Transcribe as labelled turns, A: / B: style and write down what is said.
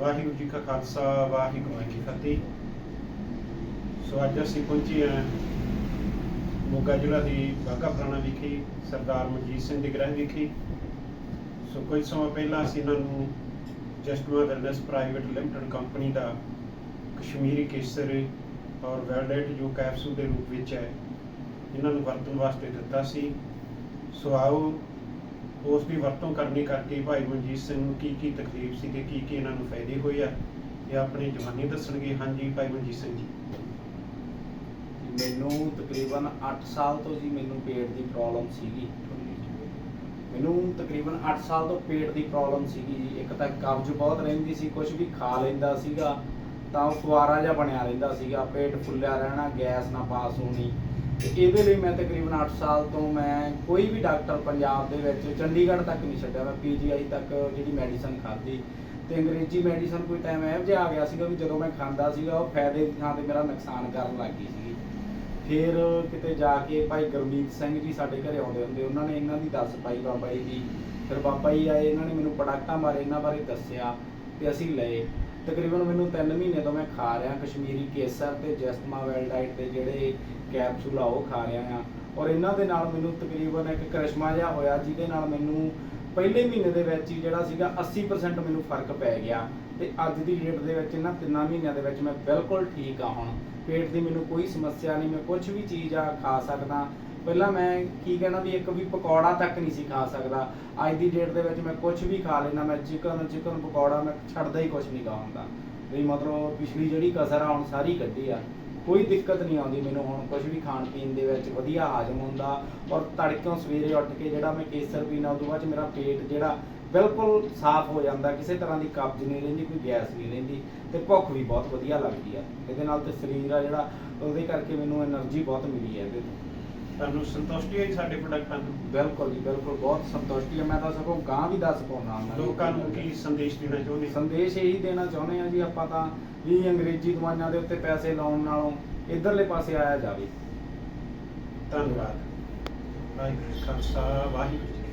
A: ਵਾਹਿਗੁਰੂ ਜੀ ਕਾ ਖਾਲਸਾ, ਵਾਹਿਗੁਰੂ ਜੀ ਕੀ ਫਤਿਹ। ਸੋ ਅੱਜ ਅਸੀਂ ਪਹੁੰਚੇ ਹਾਂ ਮੋਗਾ ਜ਼ਿਲ੍ਹਾ ਦੀ ਬਾਗਾ ਪੁਰਾਣਾ ਵਿਖੇ, ਸਰਦਾਰ ਮਨਜੀਤ ਸਿੰਘ ਦੇ ਗ੍ਰਹਿ ਵਿਖੇ। ਸੋ ਕੁਝ ਸਮਾਂ ਪਹਿਲਾਂ ਅਸੀਂ ਇਹਨਾਂ ਨੂੰ ਜਸਟਵਾ ਵੈਲਨੈਸ ਪ੍ਰਾਈਵੇਟ ਲਿਮਟਿਡ ਕੰਪਨੀ ਦਾ ਕਸ਼ਮੀਰੀ ਕੇਸਰ ਔਰ ਵੈਲਡਾਈਟ ਜੋ ਕੈਪਸੂਲ ਦੇ ਰੂਪ ਵਿੱਚ ਹੈ, ਇਹਨਾਂ ਨੂੰ ਵਰਤਣ ਵਾਸਤੇ ਦਿੱਤਾ ਸੀ। ਸੋ ਆਓ ਉਸ ਦੀ ਵਰਤੋਂ ਕਰਨੀ ਕਰਕੇ ਭਾਈ ਮਨਜੀਤ ਸਿੰਘ ਨੂੰ ਕੀ ਕੀ ਤਕਲੀਫ ਸੀ ਤੇ ਕੀ ਕੀ ਇਹਨਾਂ ਨੂੰ ਫਾਇਦੇ ਹੋਏ ਆ, ਇਹ ਆਪਣੀ ਜਵਾਨੀ ਦੱਸਣਗੇ। ਹਾਂਜੀ ਭਾਈ ਮਨਜੀਤ ਸਿੰਘ ਜੀ।
B: ਮੈਨੂੰ ਤਕਰੀਬਨ 8 ਸਾਲ ਤੋਂ ਜੀ ਮੈਨੂੰ ਪੇਟ ਦੀ ਪ੍ਰੋਬਲਮ ਸੀਗੀ। ਮੈਨੂੰ ਤਕਰੀਬਨ 8 ਸਾਲ ਤੋਂ ਪੇਟ ਦੀ ਪ੍ਰੋਬਲਮ ਸੀਗੀ ਜੀ। ਇੱਕ ਤਾਂ ਕਬਜ਼ ਬਹੁਤ ਰਹਿੰਦੀ ਸੀ ਕੁਝ ਵੀ ਖਾ ਲੈਂਦਾ ਸੀਗਾ, ਤਾਂ ਉਹ ਫੁਆਰਾ ਜਿਹਾ ਬਣਿਆ ਰਹਿੰਦਾ ਸੀਗਾ। ਪੇਟ ਫੁੱਲਿਆ ਰਹਿਣਾ, ਗੈਸ ਨਾ ਪਾਸ ਹੋਣੀ। ਤੇ ਇਹਦੇ ਲਈ ਮੈਂ ਤਕਰੀਬਨ 8 ਸਾਲ ਤੋਂ ਮੈਂ ਕੋਈ ਵੀ ਡਾਕਟਰ ਪੰਜਾਬ ਦੇ ਵਿੱਚ ਚੰਡੀਗੜ੍ਹ ਤੱਕ ਨਹੀਂ ਛੱਡਿਆ। ਮੈਂ ਪੀਜੀਆਈ ਤੱਕ ਜਿਹੜੀ ਮੈਡੀਸਨ ਖਾਧੀ ਤੇ ਅੰਗਰੇਜ਼ੀ ਮੈਡੀਸਨ ਕੋਈ ਟਾਈਮ ਇਹੋ ਜਿਹਾ ਆ ਗਿਆ ਸੀਗਾ ਵੀ ਜਦੋਂ ਮੈਂ ਖਾਂਦਾ ਸੀਗਾ, ਉਹ ਫਾਇਦੇ ਦੀ ਥਾਂ ਤੇ ਮੇਰਾ ਨੁਕਸਾਨ ਕਰਨ ਲੱਗ ਗਈ ਸੀਗੀ। ਫਿਰ ਕਿਤੇ ਜਾ ਕੇ ਭਾਈ ਗੁਰਮੀਤ ਸਿੰਘ ਜੀ ਸਾਡੇ ਘਰੇ ਆਉਂਦੇ ਹੁੰਦੇ, ਉਹਨਾਂ ਨੇ ਇਹਨਾਂ ਦੀ ਦੱਸ ਪਾਈ ਬਾਬਾ ਜੀ ਦੀ। ਫਿਰ ਬਾਬਾ ਜੀ ਆਏ, ਇਹਨਾਂ ਨੇ ਮੈਨੂੰ ਪ੍ਰੋਡਕਟਾਂ ਬਾਰੇ ਇਹਨਾਂ ਬਾਰੇ ਦੱਸਿਆ ਤੇ ਅਸੀਂ ਲਏ। ਤਕਰੀਬਨ ਮੈਨੂੰ 3 ਮਹੀਨੇ ਤੋਂ ਮੈਂ ਖਾ ਰਿਹਾ, ਕਸ਼ਮੀਰੀ ਕੇਸਰ ਤੇ ਜੈਸਮਾ ਵੈਲਡਾਈਟ ਦੇ ਜਿਹੜੇ ਕੈਪਸੂਲ ਆ, ਉਹ ਖਾ ਰਿਹਾ ਆ ਔਰ ਇਹਨਾਂ ਦੇ ਨਾਲ ਮੈਨੂੰ ਤਕਰੀਬਨ ਇੱਕ ਕਰਿਸ਼ਮਾ ਜਿਹਾ ਹੋਇਆ, ਜਿਹਦੇ ਨਾਲ ਮੈਨੂੰ ਪਹਿਲੇ ਮਹੀਨੇ ਦੇ ਵਿੱਚ ਹੀ ਜਿਹੜਾ ਸੀਗਾ 80% ਮੈਨੂੰ ਫ਼ਰਕ ਪੈ ਗਿਆ। ਤੇ ਅੱਜ ਦੀ ਡੇਟ ਦੇ ਵਿੱਚ ਇਹਨਾਂ ਤਿੰਨਾਂ ਮਹੀਨਿਆਂ ਦੇ ਵਿੱਚ ਮੈਂ ਬਿਲਕੁਲ ਠੀਕ ਆ ਹੁਣ। ਪੇਟ ਦੀ ਮੈਨੂੰ ਕੋਈ ਸਮੱਸਿਆ ਨਹੀਂ, ਮੈਂ ਕੁਝ ਵੀ ਚੀਜ਼ ਆ ਖਾ ਸਕਦਾ। ਪਹਿਲਾਂ ਮੈਂ ਕੀ ਕਹਿਣਾ ਵੀ ਇੱਕ ਵੀ ਪਕੌੜਾ ਤੱਕ ਨਹੀਂ ਸੀ ਖਾ ਸਕਦਾ। ਅੱਜ ਦੀ ਡੇਟ ਦੇ ਵਿੱਚ ਮੈਂ ਕੁਝ ਵੀ ਖਾ ਲੈਣਾ ਮੈਂ ਚਿਕਨ ਚਿਕਨ ਪਕੌੜਾ, ਮੈਂ ਛੱਡਦਾ ਹੀ ਕੁਝ ਨਹੀਂ ਖਾਉਂਦਾ ਵੀ ਮਤਲਬ ਪਿਛਲੀ ਜਿਹੜੀ ਕਸਰ ਆ, ਹੁਣ ਸਾਰੀ ਕੱਢੀ ਆ। ਕੋਈ ਦਿੱਕਤ ਨਹੀਂ ਆਉਂਦੀ ਮੈਨੂੰ ਹੁਣ ਕੁਝ ਵੀ ਖਾਣ ਪੀਣ ਦੇ ਵਿੱਚ ਵਧੀਆ ਹਾਜ਼ਮ ਹੁੰਦਾ ਔਰ ਤੜਕਿਓਂ ਸਵੇਰੇ ਉੱਠ ਕੇ ਜਿਹੜਾ ਮੈਂ ਕੇਸਰ ਪੀਣਾ ਉਦੋਂ ਬਾਅਦ ਮੇਰਾ ਪੇਟ ਜਿਹੜਾ ਬਿਲਕੁਲ ਸਾਫ਼ ਹੋ ਜਾਂਦਾ, ਕਿਸੇ ਤਰ੍ਹਾਂ ਦੀ ਕਬਜ਼ ਨਹੀਂ ਰਹਿੰਦੀ, ਕੋਈ ਗੈਸ ਨਹੀਂ ਰਹਿੰਦੀ ਤੇ ਭੁੱਖ ਵੀ ਬਹੁਤ ਵਧੀਆ ਲੱਗਦੀ ਆ। ਇਹਦੇ ਨਾਲ ਤੇ ਸਰੀਰ ਆ ਜਿਹੜਾ, ਉਹਦੇ ਕਰਕੇ ਮੈਨੂੰ એનર્ਜੀ ਬਹੁਤ ਮਿਲੀ ਹੈ ਇਹਦੇ ਤੋਂ।
A: ਤੁਹਾਨੂੰ ਸੰਤੁਸ਼ਟੀ ਹੋਈ ਸਾਡੇ ਪ੍ਰੋਡਕਟਾਂ ਤੋਂ
B: ਬਿਲਕੁਲ ਜੀ ਬਿਲਕੁਲ ਬਹੁਤ ਸੰਤੁਸ਼ਟੀ ਹੈ। ਮੈਂ ਤਾਂ ਸਗੋਂ ਗਾਂ ਵੀ ਦੱਸ ਪਾਉਣਾ ਨੂੰ
A: ਲੋਕਾਂ ਨੂੰ ਕੀ ਸੰਦੇਸ਼ ਦੇਣਾ ਚਾਹੁੰਦੇ
B: ਸੰਦੇਸ਼ ਇਹੀ ਦੇਣਾ ਚਾਹੁੰਦੇ ਆ ਜੀ ਆਪਾਂ ਤਾਂ ਵੀ ਅੰਗਰੇਜ਼ੀ ਦਵਾਈਆਂ ਦੇ ਉੱਤੇ ਪੈਸੇ ਲਾਉਣ ਨਾਲੋਂ ਇਧਰਲੇ ਪਾਸੇ ਆਇਆ ਜਾਵੇ।
A: ਧੰਨਵਾਦ। ਵਾਹਿਗੁਰੂ ਜੀ ਕਾ ਖਾਲਸਾ ਵਾਹਿਗੁਰੂ ਜੀ